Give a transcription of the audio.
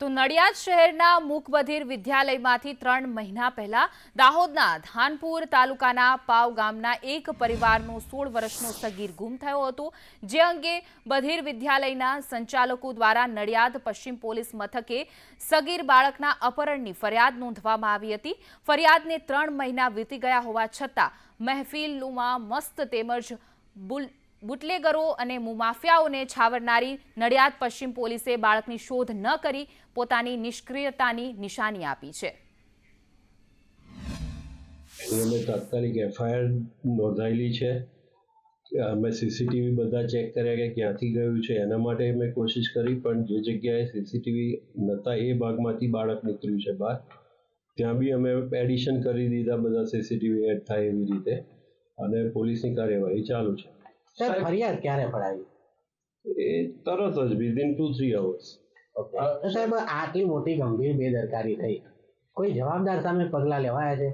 તો નડિયાદ શહેરના મૂકબધિર વિદ્યાલયમાંથી ત્રણ મહિના પહેલા દાહોદના ધાનપુર તાલુકાના પાવ ગામના એક પરિવારનો સોળ વર્ષનો સગીર ગુમ થયો હતો, જે અંગે બધિર વિદ્યાલયના સંચાલકો દ્વારા નડિયાદ પશ્ચિમ પોલીસ મથકે સગીર બાળકના અપહરણની ફરિયાદ નોંધવામાં આવી હતી. ફરિયાદને ત્રણ મહિના વીતી ગયા હોવા છતાં મહેફિલમાં મસ્ત તેમજ બુલ બુટલેગરો અને મુમાફિયાઓને છાવરનારી નડિયાદ પશ્ચિમ પોલીસે બાળકની શોધ ન કરી પોતાની નિષ્ક્રિયતાની નિશાની આપી છે. અમે તાત્કાલિક એફઆઈઆર નોંધાયેલી છે. અમે સીસીટીવી બધા ચેક કર્યા કે ક્યાંથી ગયું છે, એના માટે અમે કોશિશ કરી, પણ જે જગ્યાએ સીસીટીવી નહોતા એ ભાગમાંથી બાળક નીકળ્યું છે બહાર. ત્યાં બી અમે એડિશન કરી દીધા બધા સીસીટીવી એડ થાય એવી રીતે, અને પોલીસની કાર્યવાહી ચાલુ છે. સાહેબ ફરિયાદ ક્યારે પડાવી? એ તરત જ વિધિન ટુ થ્રી અવર્સ સાહેબ આટલી મોટી ગંભીર બેદરકારી થઈ. કોઈ જવાબદાર સામે પગલાં લેવાયા છે?